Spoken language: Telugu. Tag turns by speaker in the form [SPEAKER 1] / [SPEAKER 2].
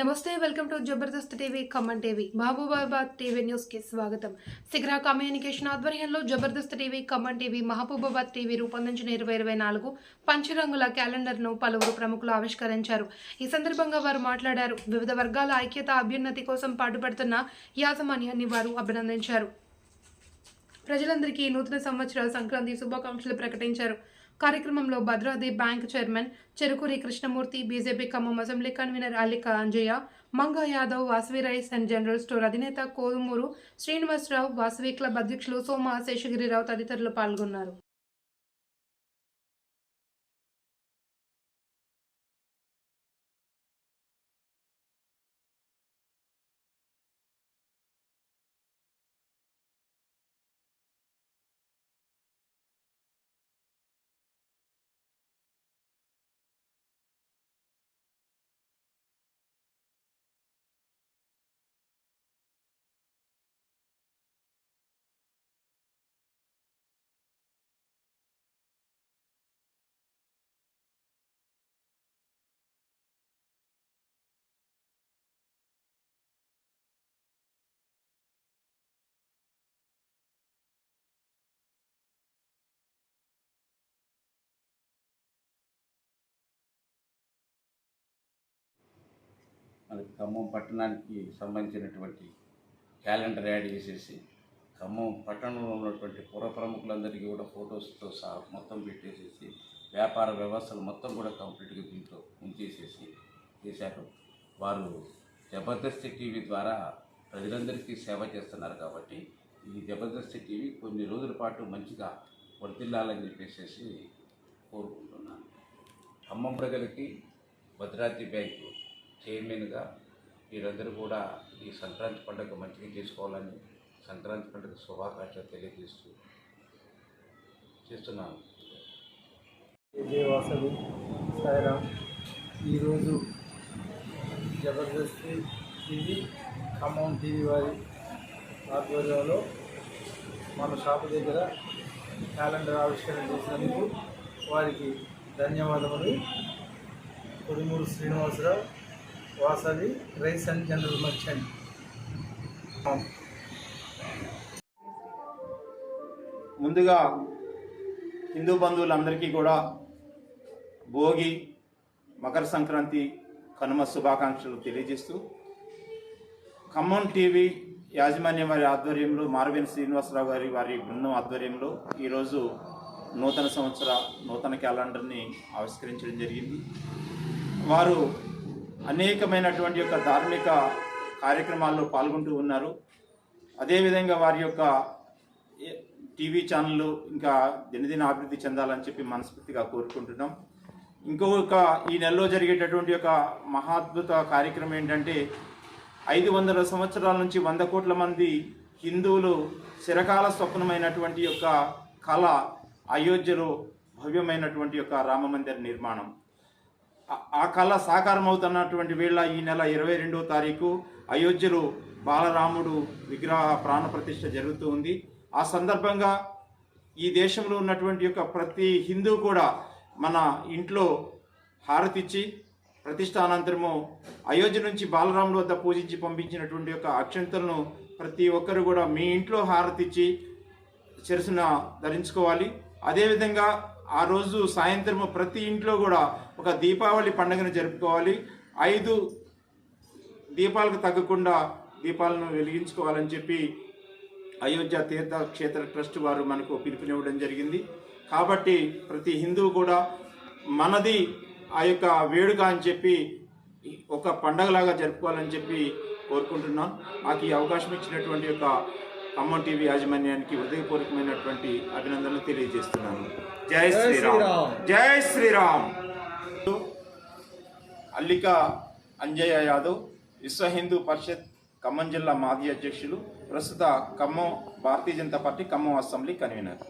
[SPEAKER 1] నమస్తే welcome to Jabardasth TV Khammam TV Mahabubabad TV న్యూస్కి స్వాగతం. శిఖర కమ్యూనికేషన్ ఆధ్వర్యంలో Jabardasth TV Khammam TV Mahabubabad TV రూపొందించిన ఇరవై ఇరవై నాలుగు పంచరంగుల క్యాలెండర్ను పలువురు ప్రముఖులు ఆవిష్కరించారు. ఈ సందర్భంగా వారు మాట్లాడారు. వివిధ వర్గాల ఐక్యత అభ్యున్నతి కోసం పాటుపడుతున్న యాజమాన్యాన్ని వారు అభినందించారు. ప్రజలందరికీ నూతన సంవత్సర సంక్రాంతి శుభాకాంక్షలు ప్రకటించారు. కార్యక్రమంలో Bhadradri bank chairman Cherukuri Krishnamurthy BJP Khammam assembly convener Alika Anjaiah Manga Yadav Vasavi rice and general store అధినేత కోదుమూరు శ్రీనివాసరావు వాసవి క్లబ్ అధ్యక్షులు సోమ శేషగిరిరావు తదితరులు పాల్గొన్నారు.
[SPEAKER 2] మనకి ఖమ్మం పట్టణానికి సంబంధించినటువంటి క్యాలెండర్ యాడ్ చేసేసి ఖమ్మం పట్టణంలో ఉన్నటువంటి పుర ప్రముఖులందరికీ కూడా ఫొటోస్తో సహా మొత్తం పెట్టేసేసి వ్యాపార వ్యవస్థలు మొత్తం కూడా కంప్లీట్గా దీంట్లో ఉంచేసేసి చేశారు. వారు జబర్దస్త్ టీవీ ద్వారా ప్రజలందరికీ సేవ చేస్తున్నారు కాబట్టి ఈ జబర్దస్త్ టీవీ కొన్ని రోజుల పాటు మంచిగా వర్తిల్లాలని చెప్పేసి కోరుకుంటున్నాను. ఖమ్మం ప్రజలకి భద్రాద్రి బ్యాంకు చైర్మన్గా మీరందరూ కూడా ఈ సంక్రాంతి పండుగ మంచిగా చేసుకోవాలని సంక్రాంతి పండుగ శుభాకాంక్షలు తెలియజేస్తూ చేస్తున్నాను.
[SPEAKER 3] విజయవాసవి సాయిరామ్ ఈరోజు జబర్దస్త్ టీవీ ఖమ్మం టీవీ వారి ఆధ్వర్యంలో మన షాపు దగ్గర క్యాలెండర్ ఆవిష్కరణ చేసినందుకు వారికి ధన్యవాదములు. Kodumuru Srinivasarao Vasavi rice and general merchant.
[SPEAKER 4] ముందుగా హిందూ బంధువులందరికీ కూడా భోగి మకర సంక్రాంతి కనుమ శుభాకాంక్షలు తెలియజేస్తూ ఖమ్మం టీవీ యాజమాన్యం వారి ఆధ్వర్యంలో మారవేణి శ్రీనివాసరావు గారి వారి బృందం ఆధ్వర్యంలో ఈరోజు నూతన సంవత్సర నూతన క్యాలెండర్ని ఆవిష్కరించడం జరిగింది. వారు అనేకమైనటువంటి యొక్క ధార్మిక కార్యక్రమాల్లో పాల్గొంటూ ఉన్నారు. అదేవిధంగా వారి యొక్క టీవీ ఛానళ్ళు ఇంకా దినదిన అభివృద్ధి చెందాలని చెప్పి మనస్ఫూర్తిగా కోరుకుంటున్నాం. ఇంకొక ఈ నెలలో జరిగేటటువంటి ఒక మహాద్భుత కార్యక్రమం ఏంటంటే ఐదు వందల సంవత్సరాల నుంచి వంద కోట్ల మంది హిందువులు చిరకాల స్వప్నమైనటువంటి యొక్క కళ అయోధ్యలో భవ్యమైనటువంటి యొక్క రామ మందిర నిర్మాణం. ఆ- కళ సాకారం అవుతున్నటువంటి వేళ ఈ నెల ఇరవై రెండవ తారీఖు అయోధ్యలో బాలరాముడు విగ్రహ ప్రాణప్రతిష్ఠ జరుగుతూ ఉంది. ఆ సందర్భంగా ఈ దేశంలో ఉన్నటువంటి యొక్క ప్రతి హిందూ కూడా మన ఇంట్లో హారతిచ్చి ప్రతిష్టానంతరము అయోధ్య నుంచి బాలరాముడు వద్ద పూజించి పంపించినటువంటి యొక్క అక్షంతలను ప్రతి ఒక్కరు కూడా మీ ఇంట్లో హారతిచ్చి శిరసున ధరించుకోవాలి. అదేవిధంగా ఆ రోజు సాయంత్రం ప్రతి ఇంట్లో కూడా ఒక దీపావళి పండుగను జరుపుకోవాలి. ఐదు దీపాలకు తగ్గకుండా దీపాలను వెలిగించుకోవాలని చెప్పి అయోధ్య తీర్థ క్షేత్ర ట్రస్ట్ వారు మనకు పిలుపునివ్వడం జరిగింది. కాబట్టి ప్రతి హిందువు కూడా మనది ఆ యొక్క వేడుక అని చెప్పి ఒక పండగలాగా జరుపుకోవాలని చెప్పి కోరుకుంటున్నాను నాకు ఈ అవకాశం ఇచ్చినటువంటి యొక్క ఖమ్మం టీవీ యాజమాన్యానికి హృదయపూర్వకమైనటువంటి అభినందనలు తెలియజేస్తున్నాను. జై శ్రీరామ్. జై శ్రీరామ్. అల్లిక అంజయ్య యాదవ్ విశ్వ హిందూ పరిషత్ ఖమ్మం జిల్లా మాజీ అధ్యక్షులు ప్రస్తుత Khammam Bharatiya Janata party Khammam assembly convener.